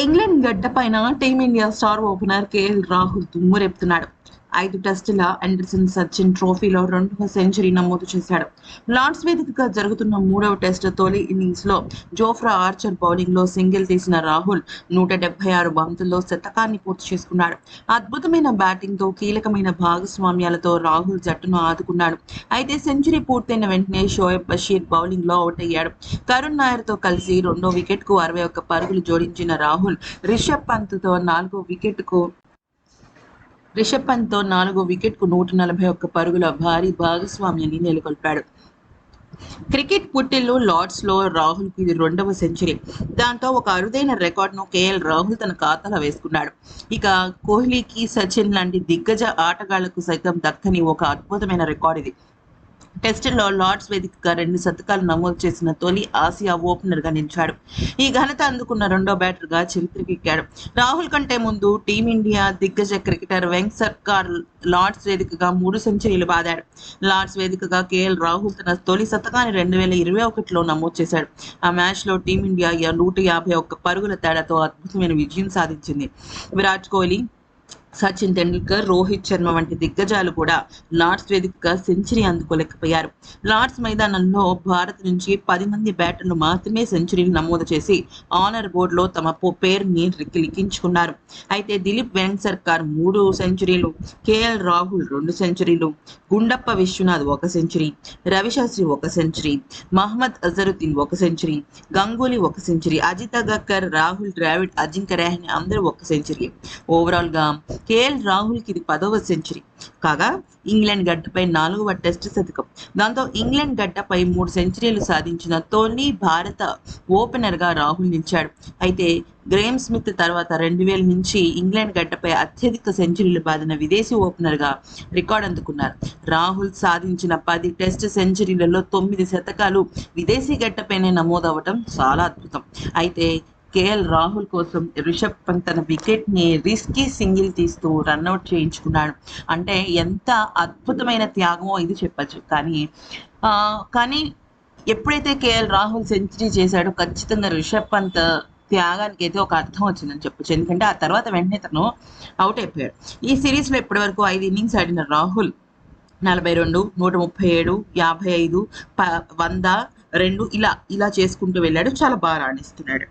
England గడ్డ పైన team India star opener KL Rahul దుమ్మురేపుతున్నాడు ఐదు టెస్టుల అండర్సన్ సచిన్ ట్రోఫీలో రెండవ సెంచరీ నమోదు చేశాడు. లార్డ్స్ వేదికగా జరుగుతున్న మూడవ టెస్ట్ తొలి ఇన్నింగ్స్లో జోఫ్రా ఆర్చర్ బౌలింగ్లో సింగిల్ తీసిన రాహుల్ నూట డెబ్బై ఆరు బంతుల్లో శతకాన్ని పూర్తి చేసుకున్నాడు. అద్భుతమైన బ్యాటింగ్తో కీలకమైన భాగస్వామ్యాలతో రాహుల్ జట్టును ఆదుకున్నాడు. అయితే సెంచరీ పూర్తయిన వెంటనే షోయబ్ బషీర్ బౌలింగ్లో అవుట్ అయ్యాడు కరుణ్ నాయర్తో కలిసి రెండో వికెట్కు అరవై ఒక్క పరుగులు జోడించిన రాహుల్ రిషబ్ పంత్తో నాలుగో వికెట్కు రిషబ్ పంత్తో నాలుగో వికెట్కు నూట నలభై ఒక్క పరుగుల భారీ భాగస్వామ్యాన్ని నెలకొల్పాడు. క్రికెట్ పుట్టిల్లు లార్డ్స్లో రాహుల్కు ఇది రెండవ సెంచరీ. దాంతో ఒక అరుదైన రికార్డును కేఎల్ రాహుల్ తన ఖాతాలో వేసుకున్నాడు. ఇక కోహ్లీకి సచిన్ లాంటి దిగ్గజ ఆటగాళ్ళకు సైతం దక్కని ఒక అద్భుతమైన రికార్డు ఇది. టెస్టుల్లో లార్డ్స్ వేదికగా రెండు శతకాలు నమోదు చేసిన తొలి ఆసియా ఓపెనర్గా నిలిచాడు. ఈ ఘనత అందుకున్న రెండో బ్యాటర్గా చరిత్రకెక్కాడు. రాహుల్ కంటే ముందు టీమిండియా దిగ్గజ క్రికెటర్ వెంక్ సర్కార్ లార్డ్స్ వేదికగా మూడు సెంచరీలు బాదాడు. లార్డ్స్ వేదికగా కేఎల్ రాహుల్ తన తొలి శతకాన్ని రెండు వేల ఇరవై ఒకటిలో నమోదు చేశాడు. ఆ మ్యాచ్లో టీమిండియా నూట యాభై ఒక్క పరుగుల తేడాతో అద్భుతమైన విజయం సాధించింది. విరాట్ కోహ్లీ సచిన్ టెండూల్కర్ రోహిత్ శర్మ వంటి దిగ్గజాలు కూడా లార్డ్స్ వేదికగా సెంచరీ అందుకోలేకపోయారు. లార్డ్స్ మైదానంలో భారత్ నుంచి పది మంది బ్యాటర్లు మాత్రమే సెంచరీలు నమోదు చేసి ఆనర్ బోర్డులో తమ పేరుని లిఖించుకున్నారు. అయితే దిలీప్ వెంకట్ సర్కార్ మూడు సెంచరీలు కేఎల్ రాహుల్ రెండు సెంచరీలు గుండప్ప విశ్వనాథ్ ఒక సెంచరీ రవిశాస్త్రి ఒక సెంచరీ మహమ్మద్ అజరుద్దీన్ ఒక సెంచరీ గంగూలీ ఒక సెంచరీ అజిత్ అగర్కర్ రాహుల్ ద్రావిడ్ అజింక్య రహానే అందరూ ఒక సెంచరీ. ఓవరాల్గా కేఎల్ రాహుల్కి ఇది పదవ సెంచరీ. కాగా ఇంగ్లాండ్ గడ్డపై నాలుగవ టెస్ట్ శతకం. దాంతో ఇంగ్లాండ్ గడ్డపై మూడు సెంచరీలు సాధించిన తొలి భారత ఓపెనర్గా రాహుల్ నిలిచాడు. అయితే గ్రేమ్ స్మిత్ తర్వాత రెండు వేల నుంచి ఇంగ్లాండ్ గడ్డపై అత్యధిక సెంచరీలు బాదిన విదేశీ ఓపెనర్గా రికార్డు అందుకున్నారు. రాహుల్ సాధించిన పది టెస్ట్ సెంచరీలలో తొమ్మిది శతకాలు విదేశీ గడ్డపైనే నమోదవటం చాలా అద్భుతం. అయితే కేఎల్ రాహుల్ కోసం రిషబ్ పంత్ తన వికెట్ని రిస్కీ సింగిల్ తీస్తూ రన్అట్ చేయించుకున్నాడు. అంటే ఎంత అద్భుతమైన త్యాగమో ఇది చెప్పచ్చు. కానీ కానీ ఎప్పుడైతే కేఎల్ రాహుల్ సెంచరీ చేశాడో ఖచ్చితంగా రిషబ్ పంత్ త్యాగానికి అయితే ఒక అర్థం వచ్చిందని చెప్పొచ్చు. ఎందుకంటే ఆ తర్వాత వెంటనే తను అవుట్ అయిపోయాడు. ఈ సిరీస్లో ఇప్పటివరకు ఐదు ఇన్నింగ్స్ ఆడిన రాహుల్ నలభై రెండు నూట ముప్పై ఏడు యాభై ఐదు ప వంద రెండు ఇలా ఇలా చేసుకుంటూ వెళ్ళాడు. చాలా బాగా రాణిస్తున్నాడు.